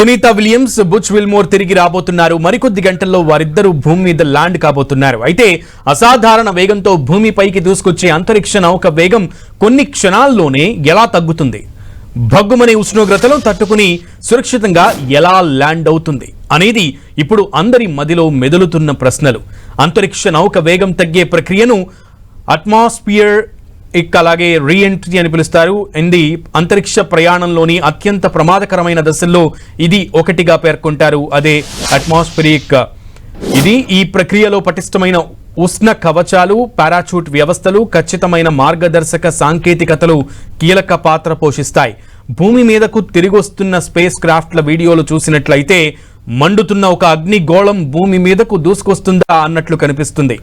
Sunitha Williams Butch Wilmore తిరిగి రాబోతున్నారు. మరికొద్ది గంటల్లో వారిద్దరూ భూమి మీద ల్యాండ్ కాబోతున్నారు. అయితే అసాధారణ వేగంతో భూమిపైకి దూసుకొచ్చే అంతరిక్ష నౌక వేగం కొన్ని క్షణాల్లోనే ఎలా తగ్గుతుంది? భగ్గుమనే ఉష్ణోగ్రతలో తట్టుకుని సురక్షితంగా ఎలా ల్యాండ్ అవుతుంది అనేది ఇప్పుడు అందరి మదిలో మెదులుతున్న ప్రశ్నలు. అంతరిక్ష నౌక వేగం తగ్గే ప్రక్రియను అట్మాస్ఫియర్ ఇక అలాగే రీఎంట్రీ అని పిలుస్తారు. ఇది అంతరిక్ష ప్రయాణంలోని అత్యంత ప్రమాదకరమైన దశల్లో ఇది ఒకటిగా పేర్కొంటారు. అదే అట్మాస్ఫిరిక్ ఇది ఈ ప్రక్రియలో పటిష్టమైన ఉష్ణ కవచాలు పారాచూట్ వ్యవస్థలు ఖచ్చితమైన మార్గదర్శక సాంకేతికతలు కీలక పాత్ర పోషిస్తాయి. భూమి మీదకు తిరిగొస్తున్న స్పేస్ క్రాఫ్ట్ల వీడియోలు చూసినట్లయితే మండుతున్న ఒక అగ్నిగోళం భూమి మీదకు దూసుకొస్తుందా అన్నట్లు కనిపిస్తుంది.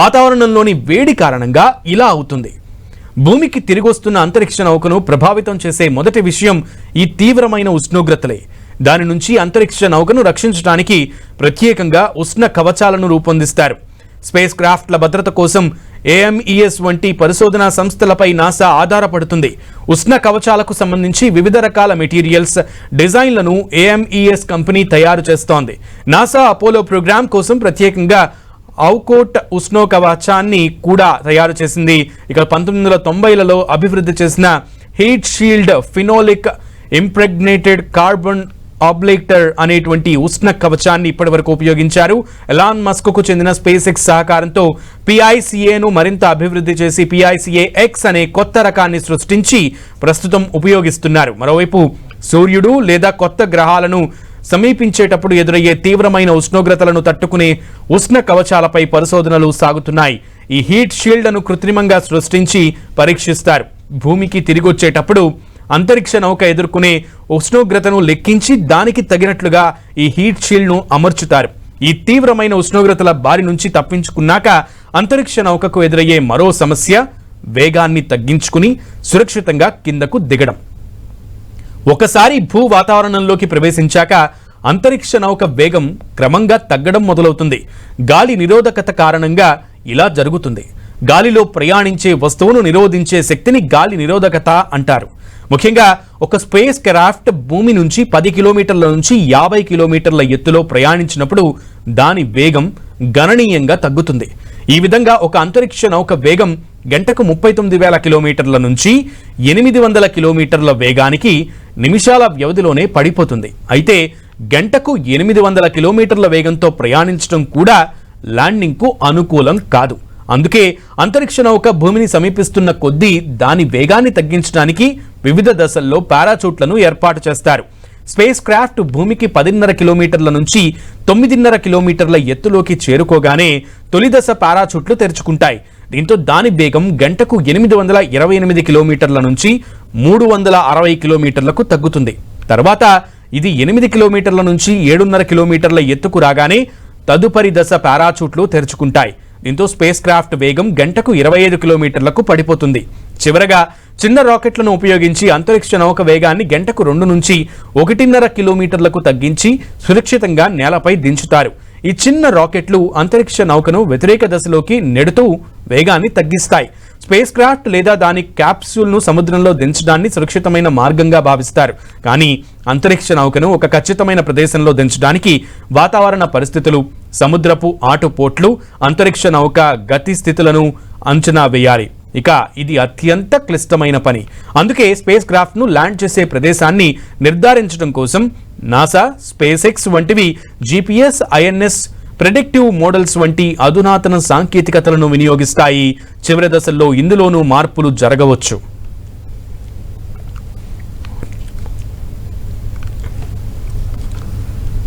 వాతావరణంలోని వేడి కారణంగా ఇలా అవుతుంది. భూమికి తిరిగొస్తున్న అంతరిక్ష నౌకను ప్రభావితం చేసే మొదటి విషయం ఈ తీవ్రమైన ఉష్ణోగ్రతలే. దాని నుంచి అంతరిక్ష నౌకను రక్షించడానికి ప్రత్యేకంగా ఉష్ణ కవచాలను రూపొందిస్తారు. స్పేస్ క్రాఫ్ట్ల భద్రత కోసం ఏఎంఈఎస్ వంటి పరిశోధనా సంస్థలపై నాసా ఆధారపడుతుంది. ఉష్ణ కవచాలకు సంబంధించి వివిధ రకాల మెటీరియల్స్ డిజైన్లను ఏఎంఈఎస్ కంపెనీ తయారు చేస్తోంది. నాసా అపోలో ప్రోగ్రామ్ కోసం ప్రత్యేకంగా ఔకోట్ ఉష్ణో కవచాన్ని కూడా తయారు చేసింది. ఇక పంతొమ్మిది వందల తొంభైలలో అభివృద్ధి చేసిన heat shield phenolic impregnated carbon ablator అనేటువంటి ఉష్ణ కవచాన్ని ఇప్పటివరకు ఉపయోగించారు. ఎలాన్ మస్క్కు చెందిన స్పేస్ ఎక్స్ సహకారంతో పిఐసిఏను మరింత అభివృద్ధి చేసి పిఐసిఏ ఎక్స్ అనే కొత్త రకాన్ని సృష్టించి ప్రస్తుతం ఉపయోగిస్తున్నారు. మరోవైపు సూర్యుడు లేదా కొత్త గ్రహాలను సమీపించేటప్పుడు ఎదురయ్యే తీవ్రమైన ఉష్ణోగ్రతలను తట్టుకునే ఉష్ణ కవచాలపై పరిశోధనలు సాగుతున్నాయి. ఈ హీట్ షీల్డ్ను కృత్రిమంగా సృష్టించి పరీక్షిస్తారు. భూమికి తిరిగొచ్చేటప్పుడు అంతరిక్ష నౌక ఎదుర్కొనే ఉష్ణోగ్రతను లెక్కించి దానికి తగినట్లుగా ఈ హీట్ షీల్డ్ను అమర్చుతారు. ఈ తీవ్రమైన ఉష్ణోగ్రతల బారి నుంచి తప్పించుకున్నాక అంతరిక్ష నౌకకు ఎదురయ్యే మరో సమస్య వేగాన్ని తగ్గించుకుని సురక్షితంగా కిందకు దిగడం. ఒకసారి భూ వాతావరణంలోకి ప్రవేశించాక అంతరిక్ష నౌక వేగం క్రమంగా తగ్గడం మొదలవుతుంది. గాలి నిరోధకత కారణంగా ఇలా జరుగుతుంది. గాలిలో ప్రయాణించే వస్తువును నిరోధించే శక్తిని గాలి నిరోధకత అంటారు. ముఖ్యంగా ఒక స్పేస్ క్రాఫ్ట్ భూమి నుంచి పది కిలోమీటర్ల నుంచి యాభై కిలోమీటర్ల ఎత్తులో ప్రయాణించినప్పుడు దాని వేగం గణనీయంగా తగ్గుతుంది. ఈ విధంగా ఒక అంతరిక్ష నౌక వేగం గంటకు ముప్పై తొమ్మిది వేల కిలోమీటర్ల నుంచి ఎనిమిది వందల కిలోమీటర్ల వేగానికి నిమిషాల వ్యవధిలోనే పడిపోతుంది. అయితే గంటకు ఎనిమిది వందల కిలోమీటర్ల వేగంతో ప్రయాణించడం కూడా ల్యాండింగ్కు అనుకూలం కాదు. అందుకే అంతరిక్ష నౌక భూమిని సమీపిస్తున్న కొద్దీ దాని వేగాన్ని తగ్గించడానికి వివిధ దశల్లో పారాచూట్లను ఏర్పాటు చేస్తారు. స్పేస్ క్రాఫ్ట్ భూమికి పదిన్నర కిలోమీటర్ల నుంచి తొమ్మిదిన్నర కిలోమీటర్ల ఎత్తులోకి చేరుకోగానే తొలి దశ పారాచూట్లు తెరుచుకుంటాయి. దీంతో దాని వేగం గంటకు ఎనిమిది వందల ఇరవై ఎనిమిది కిలోమీటర్ల నుంచి మూడు వందల అరవై కిలోమీటర్లకు తగ్గుతుంది. తర్వాత ఇది ఎనిమిది కిలోమీటర్ల నుంచి ఏడున్నర కిలోమీటర్ల ఎత్తుకు రాగానే తదుపరి దశ పారాచూట్లు తెరుచుకుంటాయి. దీంతో స్పేస్ క్రాఫ్ట్ వేగం గంటకు ఇరవై ఐదు కిలోమీటర్లకు పడిపోతుంది. చివరగా చిన్న రాకెట్లను ఉపయోగించి అంతరిక్ష నౌక వేగాన్ని గంటకు రెండు నుంచి ఒకటిన్నర కిలోమీటర్లకు తగ్గించి సురక్షితంగా నేలపై దించుతారు. ఈ చిన్న రాకెట్లు అంతరిక్ష నౌకను వ్యతిరేక దశలోకి నెడుతూ వేగాన్ని తగ్గిస్తాయి. స్పేస్ క్రాఫ్ట్ లేదా దాని క్యాప్సూల్ను సముద్రంలో దించడాన్ని సురక్షితమైన మార్గంగా భావిస్తారు. కానీ అంతరిక్ష నౌకను ఒక ఖచ్చితమైన ప్రదేశంలో దించడానికి వాతావరణ పరిస్థితులు సముద్రపు ఆటుపోట్లు అంతరిక్ష నౌక గతి స్థితులను అంచనా వేయాలి. ఇక ఇది అత్యంత క్లిష్టమైన పని. అందుకే స్పేస్ క్రాఫ్ట్ను ల్యాండ్ చేసే ప్రదేశాన్ని నిర్ధారించడం కోసం నాసా స్పేస్ ఎక్స్ వంటివి జీపీఎస్ ఐఎన్ఎస్ ప్రెడిక్టివ్ మోడల్స్ వంటి అధునాతన సాంకేతికతలను వినియోగిస్తాయి. చివరి దశల్లో ఇందులోనూ మార్పులు జరగవచ్చు.